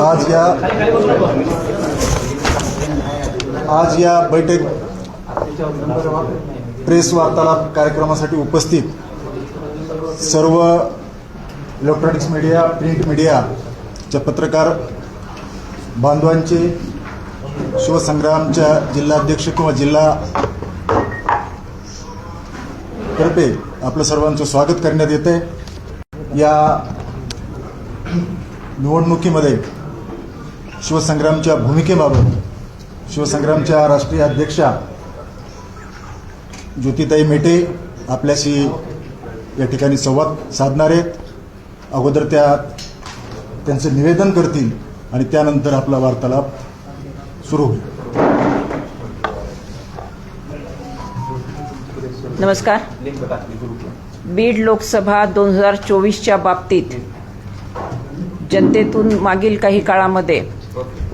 आज या आज या बैठक प्रेस वार्तालाप कार्यक्रमासाठी उपस्थित सर्व इलेक्ट्रॉनिक्स मीडिया प्रिंट मीडियाच्या पत्रकार बांधवांचे शिवसंग्रामच्या जिल्हाध्यक्ष किंवा जिल्हा तर्फे आपलं सर्वांचं स्वागत करण्यात येते या निवडणुकीमध्ये शिवसंग्रामच्या भूमिकेबाबत शिवसंग्रामच्या राष्ट्रीय अध्यक्षा ज्योतिताई मेटे आपल्याशी या ठिकाणी संवाद साधणार आहेत. अगोदर त्या त्यांचं निवेदन करतील आणि त्यानंतर आपला वार्तालाप सुरू होईल. नमस्कार. बीड लोकसभा दोन हजार चोवीसच्या बाबतीत जनतेतून मागील काही काळामध्ये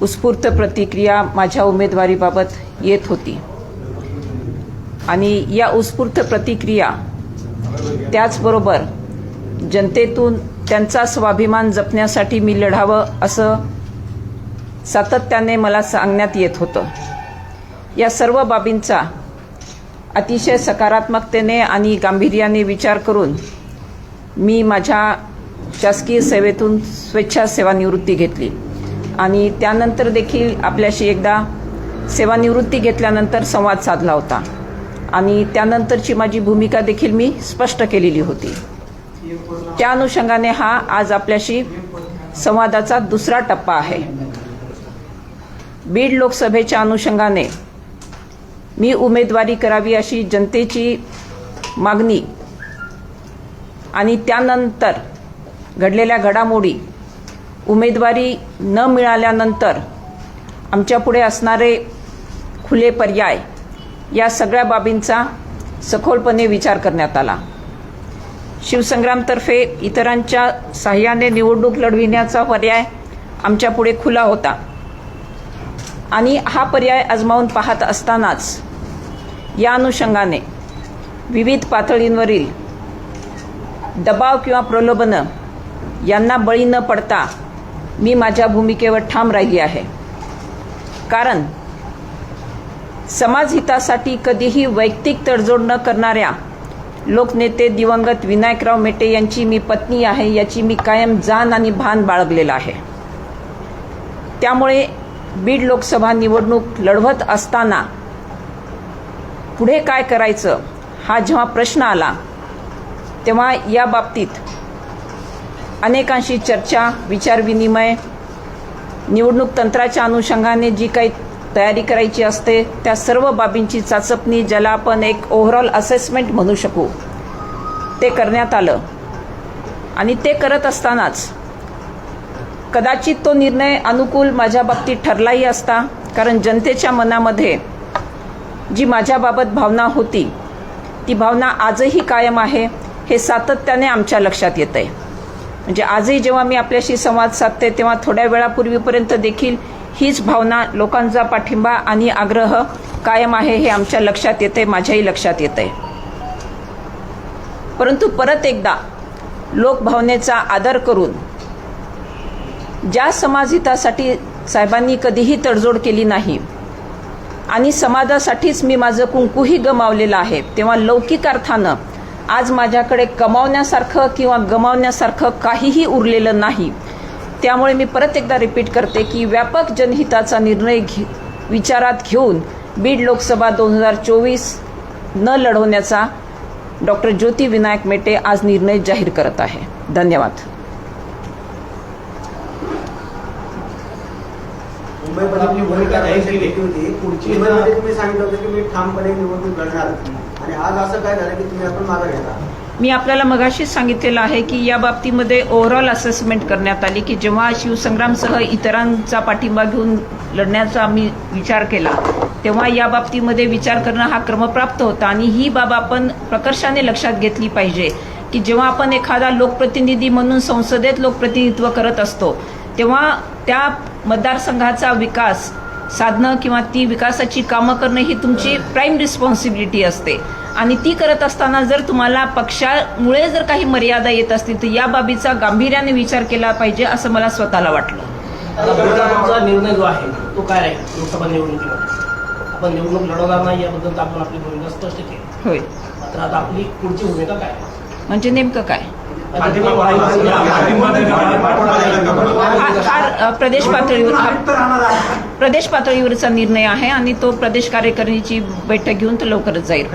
उत्स्फूर्त प्रतिक्रिया माझ्या उमेदवारीबाबत येत होती. आणि या उत्स्फूर्त प्रतिक्रिया त्याचबरोबर जनतेतून त्यांचा स्वाभिमान जपण्यासाठी मी लढावं असं सातत्याने मला सांगण्यात येत होतं. या सर्व बाबींचा अतिशय सकारात्मकतेने आणि गांभीर्याने विचार करून मी माझ्या शासकीय सेवेतून स्वेच्छा सेवानिवृत्ती घेतली. आणि त्यानंतर देखील आपल्याशी एकदा सेवानिवृत्ती घेतल्यानंतर संवाद साधला होता. आणि त्यानंतरची माझी भूमिका देखील मी स्पष्ट केलेली होती. त्या अनुषंगाने हा आज आपल्याशी संवादाचा दुसरा टप्पा आहे. बीड लोकसभेच्या अनुषंगाने मी उमेदवारी करावी अशी जनतेची मागणी. आणि त्यानंतर घडलेल्या घडामोडी उमेदवारी न मिळाल्यानंतर आमच्यापुढे असणारे खुले पर्याय या सगळ्या बाबींचा सखोलपणे विचार करण्यात आला. शिवसंग्रामतर्फे इतरांच्या सहाय्याने निवडणूक लढविण्याचा पर्याय आमच्यापुढे खुला होता. आणि हा पर्याय आजमावून पाहत असतानाच या अनुषंगाने विविध पातळींवरील दबाव किंवा प्रलोभनं यांना बळी न पडता मी माझ्या भूमिकेवर ठाम राहिली आहे. कारण समाजहितासाठी कधीही वैयक्तिक तडजोड न करणाऱ्या लोकनेते दिवंगत विनायकराव मेटे यांची मी पत्नी आहे याची मी कायम जाण आणि भान बाळगलेलं आहे. त्यामुळे बीड लोकसभा निवडणूक लढवत असताना पुढे काय करायचं हा जेव्हा प्रश्न आला तेव्हा या बाबतीत अनेकांशी चर्चा विचारविनिमय निवडणूक तंत्राच्या अनुषंगाने जी काही तयारी करायची असते त्या सर्व बाबींची चाचपणी ज्याला आपण एक ओव्हरऑल असेसमेंट म्हणू शकू ते करण्यात आलं. आणि ते करत असतानाच कदाचित तो निर्णय अनुकूल माझ्या बाबतीत ठरलाही असता कारण जनतेच्या मनामध्ये जी माझ्याबाबत भावना होती ती भावना आजही कायम आहे हे सातत्याने आमच्या लक्षात येत आहे म्हणजे आजही जेव्हा मी आपल्याशी संवाद साधते तेव्हा थोड्या वेळापूर्वीपर्यंत देखील हीच भावना लोकांचा पाठिंबा आणि आग्रह कायम आहे हे आमच्या लक्षात येते माझ्याही लक्षात येत आहे परंतु परत एकदा लोकभावनेचा आदर करून ज्या समाजहितासाठी साहेबांनी कधीही तडजोड केली नाही आणि समाजासाठीच मी माझं कुंकूही गमावलेलं आहे तेव्हा लौकिक अर्थानं आज माझ्याकडे कमावण्यासारखं किंवा गमावण्यासारखं काहीही उरलेलं नाही. त्यामुळे मी परत एकदा रिपीट करते की व्यापक जनहिताचा निर्णय घे विचारात घेऊन बीड लोकसभा दोन हजार चोवीस न लढवण्याचा डॉक्टर ज्योती विनायक मेटे आज निर्णय जाहीर करत आहे. धन्यवाद. मुंबईमध्ये आपली भूमिका जाहीर केली. घेतली होती. पुढची मुंबईमध्ये तुम्ही सांगितलं होतं की मी ठामपणे निवडणूक लढणार आणि आज असं काय झालं की तुम्ही आपण मागे घेता? मी आपल्याला मगाशीच सांगितलेलं आहे की या बाबतीमध्ये ओव्हरऑल असेसमेंट करण्यात आली की जेव्हा शिवसंग्रामसह इतरांचा पाठिंबा घेऊन लढण्याचा आम्ही विचार केला तेव्हा या बाबतीमध्ये विचार करणं हा क्रमप्राप्त होता. आणि ही बाब आपण प्रकर्षाने लक्षात घेतली पाहिजे की जेव्हा आपण एखादा लोकप्रतिनिधी म्हणून संसदेत लोकप्रतिनिधित्व करत असतो तेव्हा त्या मतदारसंघाचा विकास साधणं किंवा ती विकासाची कामं करणं ही तुमची प्राईम रिस्पॉन्सिबिलिटी असते. आणि ती करत असताना जर तुम्हाला पक्षामुळे जर काही मर्यादा येत असतील तर या बाबीचा गांभीर्याने विचार केला पाहिजे असं मला स्वतःला वाटलं. निर्णय जो आहे तो काय राहील? लोकसभा निवडणुकीमध्ये. आपण निवडणूक लढवणार नाही याबद्दल आपण आपली भूमिका स्पष्ट केली. होय. मात्र आता आपली पुढची भूमिका काय? म्हणजे नेमकं काय? प्रदेश पातळीवर प्रदेश पातळीवरचा निर्णय आहे आणि तो प्रदेश कार्यकारिणीची बैठक घेऊन तो लवकरच जाईल.